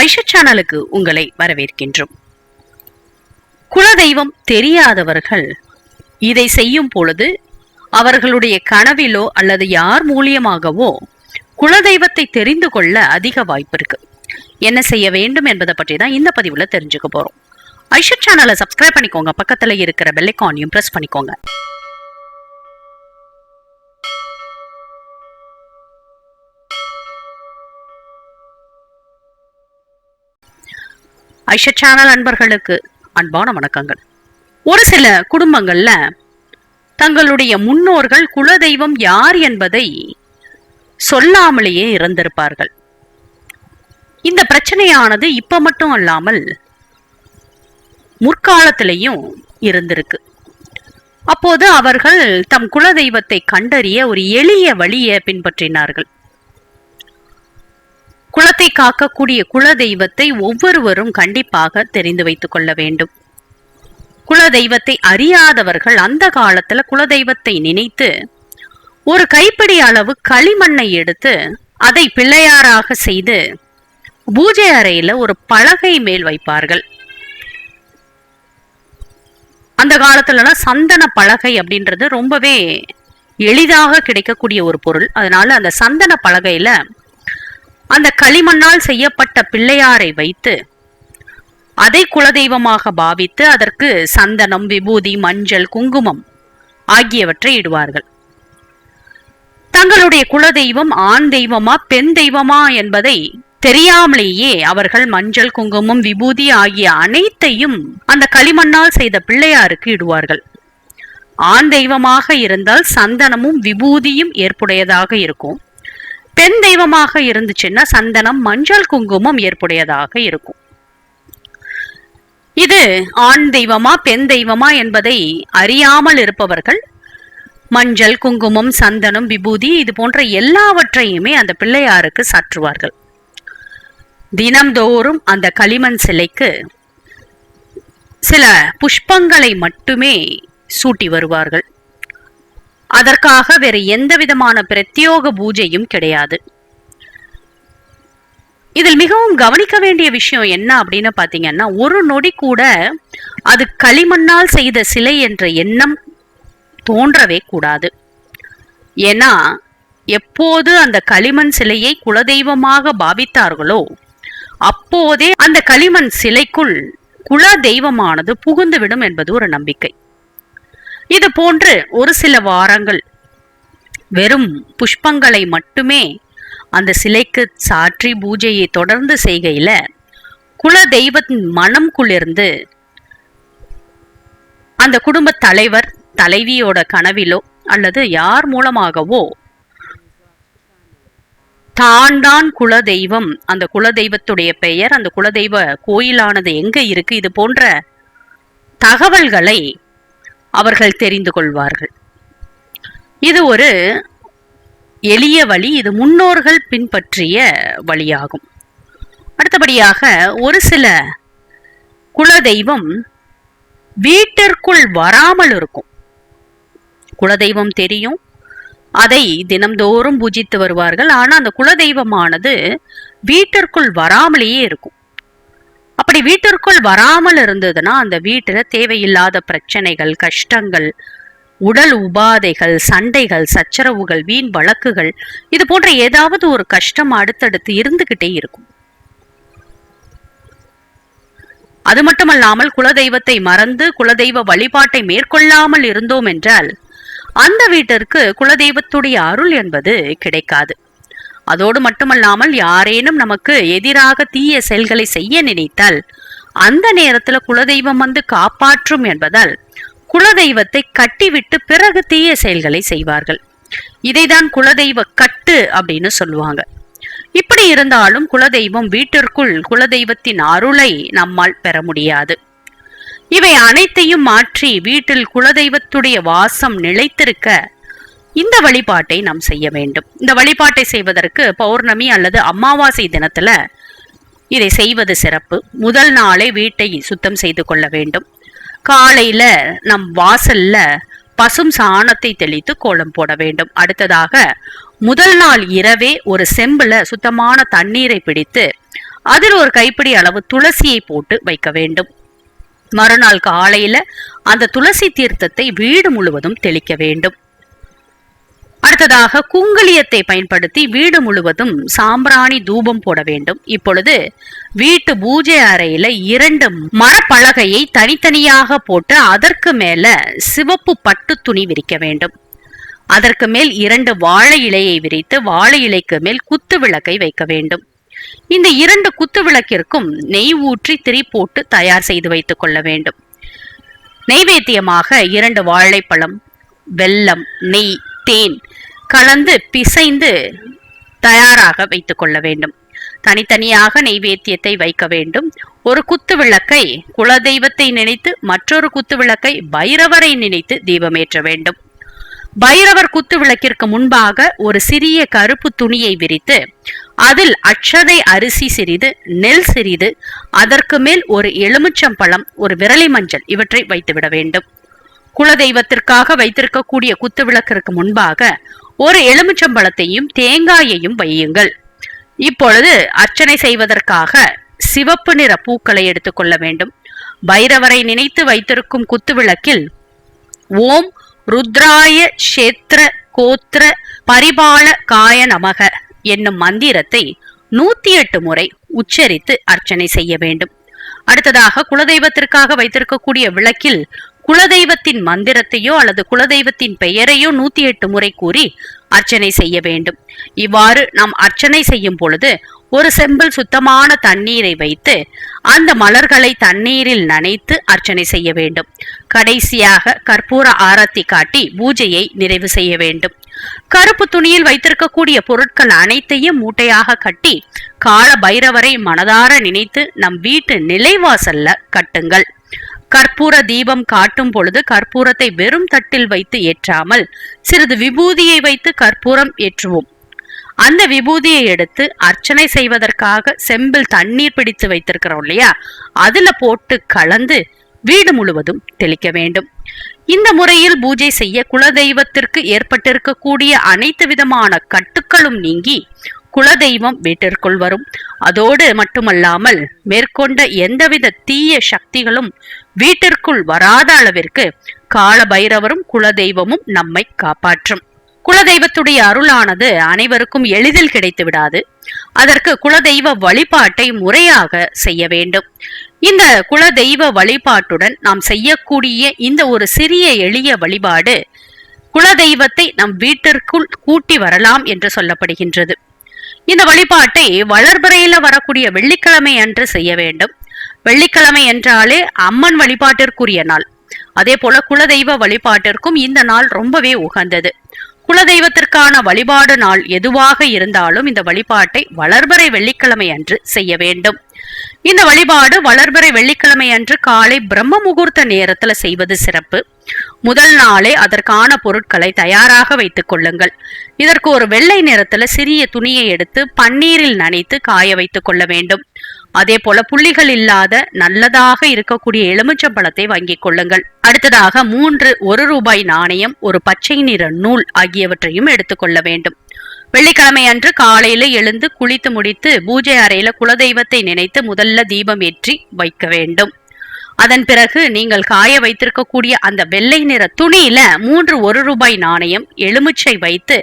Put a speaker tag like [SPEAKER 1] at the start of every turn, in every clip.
[SPEAKER 1] ஐஷா சேனலுக்கு உங்களை வரவேற்கின்றோம். குலதெய்வம் தெரியாதவர்கள் இதை செய்யும் பொழுது அவர்களுடைய கனவிலோ அல்லது யார் மூலியமாகவோ குலதெய்வத்தை தெரிந்து கொள்ள அதிக வாய்ப்பு இருக்கு. என்ன செய்ய வேண்டும் என்பதை பற்றி தான் இந்த பதிவுல தெரிஞ்சுக்க போறோம். ஐஷா சேனலை சப்ஸ்கிரைப் பண்ணிக்கோங்க. பக்கத்துல இருக்கிற பெல்லைக்கானையும் பிரஸ் பண்ணிக்கோங்க. ஐஷா சேனல் அன்பர்களுக்கு அன்பான வணக்கங்கள். ஒரு சில குடும்பங்கள்ல தங்களுடைய முன்னோர்கள் குலதெய்வம் யார் என்பதை சொல்லாமலேயே இறந்திருப்பார்கள் இந்த பிரச்சனையானது இப்ப மட்டும் அல்லாமல் முற்காலத்திலையும் இருந்திருக்கு. அப்போது அவர்கள் தம் குலதெய்வத்தை கண்டறிய ஒரு எளிய வழியை பின்பற்றினார்கள். குலத்தை காக்கக்கூடிய குல தெய்வத்தை ஒவ்வொருவரும் கண்டிப்பாக தெரிந்து வைத்துக் கொள்ள வேண்டும். குல தெய்வத்தை அறியாதவர்கள் அந்த காலத்துல குலதெய்வத்தை நினைத்து ஒரு கைப்பிடி அளவு களிமண்ணை எடுத்து அதை பிள்ளையாராக செய்து பூஜை அறையில ஒரு பலகை மேல் வைப்பார்கள். அந்த காலத்துலலாம் சந்தன பலகை அப்படின்றது ரொம்பவே எளிதாக கிடைக்கக்கூடிய ஒரு பொருள். அதனால அந்த சந்தன பலகையில அந்த களிமண்ணால் செய்யப்பட்ட பிள்ளையாரை வைத்து அதை குலதெய்வமாக பாவித்து அதற்கு சந்தனம் விபூதி மஞ்சள் குங்குமம் ஆகியவற்றை இடுவார்கள். தங்களுடைய குலதெய்வம் ஆண் தெய்வமா பெண் தெய்வமா என்பதை தெரியாமலேயே அவர்கள் மஞ்சள் குங்குமம் விபூதி ஆகிய அனைத்தையும் அந்த களிமண்ணால் செய்த பிள்ளையாருக்கு இடுவார்கள். ஆண் தெய்வமாக இருந்தால் சந்தனமும் விபூதியும் ஏற்புடையதாக இருக்கும். பெண் தெய்வமாக இருந்துச்சுன்னா சந்தனம் மஞ்சள் குங்குமம் ஏற்புடையதாக இருக்கும். இது ஆண் தெய்வமா பெண் தெய்வமா என்பதை அறியாமல் இருப்பவர்கள் மஞ்சள் குங்குமம் சந்தனம் விபூதி இது போன்ற எல்லாவற்றையுமே அந்த பிள்ளையாருக்கு சாற்றுவார்கள். தினம்தோறும் அந்த களிமண் சிலைக்கு சில புஷ்பங்களை மட்டுமே சூட்டி வருவார்கள். அதற்காக வேறு எந்த விதமான பிரத்யோக பூஜையும் கிடையாது. இதில் மிகவும் கவனிக்க வேண்டிய விஷயம் என்ன அப்படின்னு பார்த்தீங்கன்னா ஒரு நொடி கூட அது களிமண்ணால் செய்த சிலை என்ற எண்ணம் தோன்றவே கூடாது. ஏன்னா எப்போது அந்த களிமண் சிலையை குலதெய்வமாக பாவித்தார்களோ அப்போதே அந்த களிமண் சிலைக்குள் குல தெய்வமானது புகுந்துவிடும் என்பது ஒரு நம்பிக்கை. இது போன்று ஒரு சில வாரங்கள் வெறும் புஷ்பங்களை மட்டுமே அந்த சிலைக்கு சாற்றி பூஜையை தொடர்ந்து செய்கையில குல தெய்வத்தின் மனம் குளிர்ந்து அந்த குடும்ப தலைவர் தலைவியோட கனவிலோ அல்லது யார் மூலமாகவோ தான் தான் குலதெய்வம் அந்த குலதெய்வத்துடைய பெயர் அந்த குலதெய்வ கோயிலானது எங்க இருக்கு? இது போன்ற தகவல்களை அவர்கள் தெரிந்து கொள்வார்கள். இது ஒரு எளிய வழி இது முன்னோர்கள் பின்பற்றிய வழியாகும். அடுத்தபடியாக ஒரு சில குலதெய்வம் வீட்டிற்குள் வராமல் இருக்கும். குலதெய்வம் தெரியும் அதை தினம்தோறும் பூஜித்து வருவார்கள். ஆனால் அந்த குலதெய்வமானது வீட்டிற்குள் வராமலேயே இருக்கும். அப்படி வீட்டிற்குள் வராமல் இருந்ததுன்னா அந்த வீட்டுல தேவையில்லாத பிரச்சனைகள் கஷ்டங்கள் உடல் உபாதைகள் சண்டைகள் சச்சரவுகள் வீண் வழக்குகள் இது போன்ற ஏதாவது ஒரு கஷ்டம் அடுத்தடுத்து இருந்துகிட்டே இருக்கும். அது மட்டுமல்லாமல் குலதெய்வத்தை மறந்து குலதெய்வ வழிபாட்டை மேற்கொள்ளாமல் இருந்தோம் என்றால் அந்த வீட்டிற்கு குலதெய்வத்துடைய அருள் என்பது கிடைக்காது. அதோடு மட்டுமல்லாமல் யாரேனும் நமக்கு எதிராக தீய செயல்களை செய்ய நினைத்தால் அந்த நேரத்துல குலதெய்வம் வந்து காப்பாற்றும் என்பதால் குலதெய்வத்தை கட்டிவிட்டு பிறகு தீய செயல்களை செய்வார்கள். இதைதான் குலதெய்வ கட்டு அப்படின்னு சொல்லுவாங்க. இப்படி இருந்தாலும் குலதெய்வம் வீட்டிற்குள் குலதெய்வத்தின் அருளை நம்மால் பெற முடியாது. இவை அனைத்தையும் மாற்றி வீட்டில் குலதெய்வத்துடைய வாசம் நிலைத்திருக்க இந்த வழிபாட்டை நாம் செய்ய வேண்டும். இந்த வழிபாட்டை செய்வதற்கு பௌர்ணமி அல்லது அமாவாசை தினத்துல இதை செய்வது சிறப்பு. முதல் நாளே வீட்டை சுத்தம் செய்து கொள்ள வேண்டும். காலையில நம் வாசல்ல பசும் சாணத்தை தெளித்து கோலம் போட வேண்டும். அடுத்ததாக முதல் நாள் இரவே ஒரு செம்புல சுத்தமான தண்ணீரை பிடித்து அதில் ஒரு கைப்பிடி அளவு துளசியை போட்டு வைக்க வேண்டும். மறுநாள் காலையில அந்த துளசி தீர்த்தத்தை வீடு முழுவதும் தெளிக்க வேண்டும். அடுத்ததாக குங்குளியத்தை பயன்படுத்தி வீடு முழுவதும் சாம்பிராணி தூபம் போட வேண்டும். இப்பொழுது வீட்டு பூஜை அறையில இரண்டு மரப்பலகையை தனித்தனியாக போட்டு அதற்கு மேல சிவப்பு பட்டு துணி விரிக்க வேண்டும். அதற்கு மேல் இரண்டு வாழை இலையை விரித்து வாழை இலைக்கு மேல் குத்து விளக்கை வைக்க வேண்டும். இந்த இரண்டு குத்து விளக்கிற்கும் நெய் ஊற்றி திரி போட்டு தயார் செய்து வைத்துக் கொள்ள வேண்டும். நெய்வேத்தியமாக இரண்டு வாழைப்பழம் வெல்லம் நெய் தேன் கலந்து பிசைந்து தயாராக வைத்துக் கொள்ள வேண்டும். தனித்தனியாக நெய்வேத்தியத்தை வைக்க வேண்டும். ஒரு குத்து விளக்கை குலதெய்வத்தை நினைத்து மற்றொரு குத்து விளக்கை பைரவரை நினைத்து தீபமேற்ற வேண்டும். பைரவர் குத்து விளக்கிற்கு முன்பாக ஒரு சிறிய கருப்பு துணியை விரித்து அதில் அட்சதை அரிசி சிறிது நெல் சிறிது அதற்கு மேல் ஒரு எலுமிச்சம்பழம் ஒரு விரலி மஞ்சள் இவற்றை வைத்துவிட வேண்டும். குலதெய்வத்திற்காக வைத்திருக்கக்கூடிய குத்து விளக்கிற்கு முன்பாக ஒரு எலுமிச்சம்பழத்தையும் தேங்காயையும் வையுங்கள். இப்பொழுது அர்ச்சனை செய்வதற்காக சிவப்பு நிற பூக்களை எடுத்துக்கொள்ள வேண்டும். பைரவரை நினைத்து வைத்திருக்கும் குத்து விளக்கில் ஓம் ருத்ராய ஷேத்ர கோத்ர பரிபால காய நமக என்னும் மந்திரத்தை நூத்தி எட்டு முறை உச்சரித்து அர்ச்சனை செய்ய வேண்டும். அடுத்ததாக குலதெய்வத்திற்காக வைத்திருக்கக்கூடிய விளக்கில் குலதெய்வத்தின் மந்திரத்தையோ அல்லது குலதெய்வத்தின் பெயரையோ நூத்தி எட்டு முறை கூறி அர்ச்சனை செய்ய வேண்டும். இவ்வாறு நாம் அர்ச்சனை செய்யும் பொழுது ஒரு செம்பில் சுத்தமான தண்ணீரை வைத்து அந்த மலர்களை தண்ணீரில் நனைத்து அர்ச்சனை செய்ய வேண்டும். கடைசியாக கற்பூர ஆரத்தி காட்டி பூஜையை நிறைவு செய்ய வேண்டும். கருப்பு துணியில் வைத்திருக்கக்கூடிய பொருட்கள் அனைத்தையும் மூட்டையாக கட்டி கால பைரவரை மனதார நினைத்து நம் வீட்டு நிலைவாசல்ல கட்டுங்கள். கற்பூர தீபம் காட்டும் பொழுது கற்பூரத்தை வெறும் தட்டில் வைத்து ஏற்றாமல் சிறிது விபூதியை வைத்து கற்பூரம் ஏற்றுவோம். அந்த விபூதியை எடுத்து அர்ச்சனை செய்வதற்காக செம்பில் தண்ணீர் பிடித்து வைத்திருக்கிறோம் இல்லையா? அதுல போட்டு கலந்து வீடு முழுவதும் தெளிக்க வேண்டும். இந்த முறையில் பூஜை செய்ய குலதெய்வத்திற்கு ஏற்பட்டிருக்கக்கூடிய அனைத்து விதமான கட்டுக்களும் நீங்கி குலதெய்வம் வீட்டிற்குள் வரும். அதோடு மட்டுமல்லாமல் மேற்கொண்ட எந்தவித தீய சக்திகளும் வீட்டிற்குள் வராத அளவிற்கு கால பைரவரும் குலதெய்வமும் நம்மை காப்பாற்றும். குலதெய்வத்துடைய அருளானது அனைவருக்கும் எளிதில் கிடைத்து விடாது அதற்கு குலதெய்வ வழிபாட்டை முறையாக செய்ய வேண்டும். இந்த குலதெய்வ வழிபாட்டுடன் நாம் செய்யக்கூடிய இந்த ஒரு சிறிய எளிய வழிபாடு குலதெய்வத்தை நம் வீட்டிற்குள் கூட்டி வரலாம் என்று சொல்லப்படுகின்றது. இந்த வழிபாட்டை வளர்பிறையில வரக்கூடிய வெள்ளிக்கிழமை அன்று செய்ய வேண்டும். வெள்ளிக்கிழமை என்றாலே அம்மன் வழிபாட்டிற்குரிய நாள். அதே போல குலதெய்வ வழிபாட்டிற்கும் இந்த நாள் ரொம்பவே உகந்தது. குலதெய்வத்திற்கான வழிபாடு நாள் எதுவாக இருந்தாலும் இந்த வழிபாட்டை வளர்பறை வெள்ளிக்கிழமை அன்று செய்ய வேண்டும். இந்த வழிபாடு வளர்பிறை வெள்ளிக்கிழமை அன்று காலை பிரம்ம முகூர்த்த நேரத்துல செய்வது சிறப்பு. முதல் நாளே அதற்கான பொருட்களை தயாராக வைத்துக் கொள்ளுங்கள். இதற்கு ஒரு வெள்ளை நிறத்துல சிறிய துணியை எடுத்து பன்னீரில் நனைத்து காய வைத்துக் கொள்ள வேண்டும். அதே போல புள்ளிகள் இல்லாத நல்லதாக இருக்கக்கூடிய எலுமிச்சம்பழத்தை வாங்கிக் கொள்ளுங்கள். அடுத்ததாக மூன்று ஒரு ரூபாய் நாணயம் ஒரு பச்சை நிற நூல் ஆகியவற்றையும் எடுத்துக்கொள்ள வேண்டும். வெள்ளிக்கிழமை அன்று காலையில எழுந்து குளித்து முடித்து பூஜை அறையில குலதெய்வத்தை நினைத்து முதல்ல தீபம் ஏற்றி வைக்க வேண்டும். அதன் பிறகு நீங்கள் காய வைத்திருக்கக்கூடிய அந்த வெள்ளை நிற துணியில மூன்று ஒரு ரூபாய் நாணயம் எலுமிச்சை வைத்து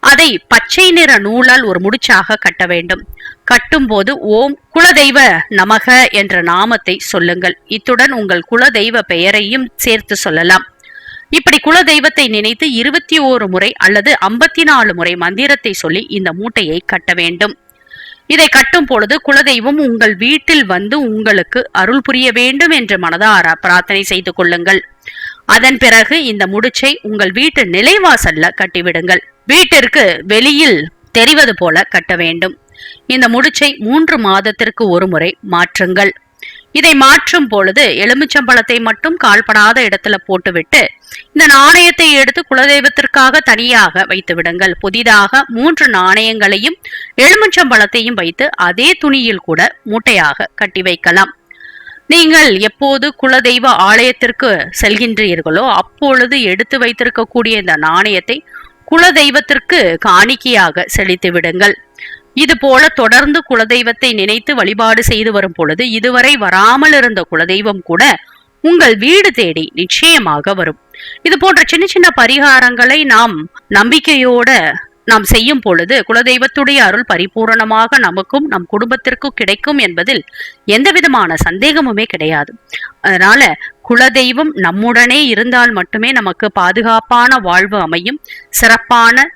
[SPEAKER 1] அதை பச்சை நிற நூலால் ஒரு முடிச்சாக கட்ட வேண்டும். கட்டும்போது ஓம் குலதெய்வ நமக என்ற நாமத்தை சொல்லுங்கள். இத்துடன் உங்கள் குலதெய்வ பெயரையும் சேர்த்து சொல்லலாம். இப்படி குலதெய்வத்தை நினைத்து இருபத்தி ஓரு முறை அல்லது ஐம்பத்தி நாலு முறை மந்திரத்தை சொல்லி இந்த மூட்டையை கட்ட வேண்டும். இதை கட்டும் பொழுது குலதெய்வம் உங்கள் வீட்டில் வந்து உங்களுக்கு அருள் புரிய வேண்டும் என்று மனதார பிரார்த்தனை செய்து கொள்ளுங்கள். அதன் பிறகு இந்த முடிச்சை உங்கள் வீட்டு நிலைவாசல்ல கட்டிவிடுங்கள். வீட்டிற்கு வெளியில் தெரிவது போல கட்ட வேண்டும். இந்த முடிச்சை மூன்று மாதத்திற்கு ஒரு முறை மாற்றுங்கள். இதை மாற்றும் பொழுது எலுமிச்சம்பழத்தை மட்டும் கால்படாத இடத்துல போட்டுவிட்டு இந்த நாணயத்தை எடுத்து குலதெய்வத்திற்காக தனியாக வைத்து விடுங்கள். புதிதாக மூன்று நாணயங்களையும் எலுமிச்சம்பழத்தையும் வைத்து அதே துணியில் கூட மூட்டையாக கட்டி வைக்கலாம். நீங்கள் எப்போது குலதெய்வ ஆலயத்திற்கு செல்கின்றீர்களோ அப்பொழுது எடுத்து வைத்திருக்கக்கூடிய இந்த நாணயத்தை குலதெய்வத்திற்கு காணிக்கையாக செலுத்தி விடுங்கள். இதுபோல தொடர்ந்து குலதெய்வத்தை நினைத்து வழிபாடு செய்து வரும் பொழுது இதுவரை வராமல் இருந்த குலதெய்வம் கூட உங்கள் வீடு தேடி நிச்சயமாக வரும். இது போன்ற சின்ன சின்ன பரிகாரங்களை நாம் நம்பிக்கையோட நாம் செய்யும் பொழுது குலதெய்வத்துடைய அருள் பரிபூரணமாக நமக்கும் நம் குடும்பத்திற்கும் கிடைக்கும் என்பதில் எந்த விதமான சந்தேகமுமே கிடையாது. அதனால குலதெய்வம் நம்முடனே இருந்தால் மட்டுமே நமக்கு பாதுகாப்பான வாழ்வு அமையும் சிறப்பான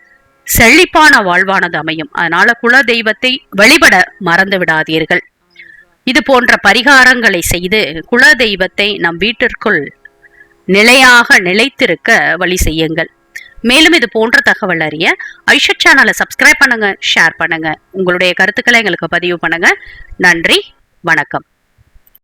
[SPEAKER 1] செழிப்பான வாழ்வானது அமையும். அதனால குலதெய்வத்தை வழிபட மறந்து விடாதீர்கள். இது போன்ற பரிகாரங்களை செய்து குல தெய்வத்தை நம் வீட்டிற்குள் நிலையாக நிலைத்திருக்க வழி செய்யுங்கள். மேலும் இது போன்ற தகவல் அறிய ஐஷத் சேனலை சப்ஸ்கிரைப் பண்ணுங்க ஷேர் பண்ணுங்க. உங்களுடைய கருத்துக்களை எங்களுக்கு பதிவு பண்ணுங்க. நன்றி வணக்கம்.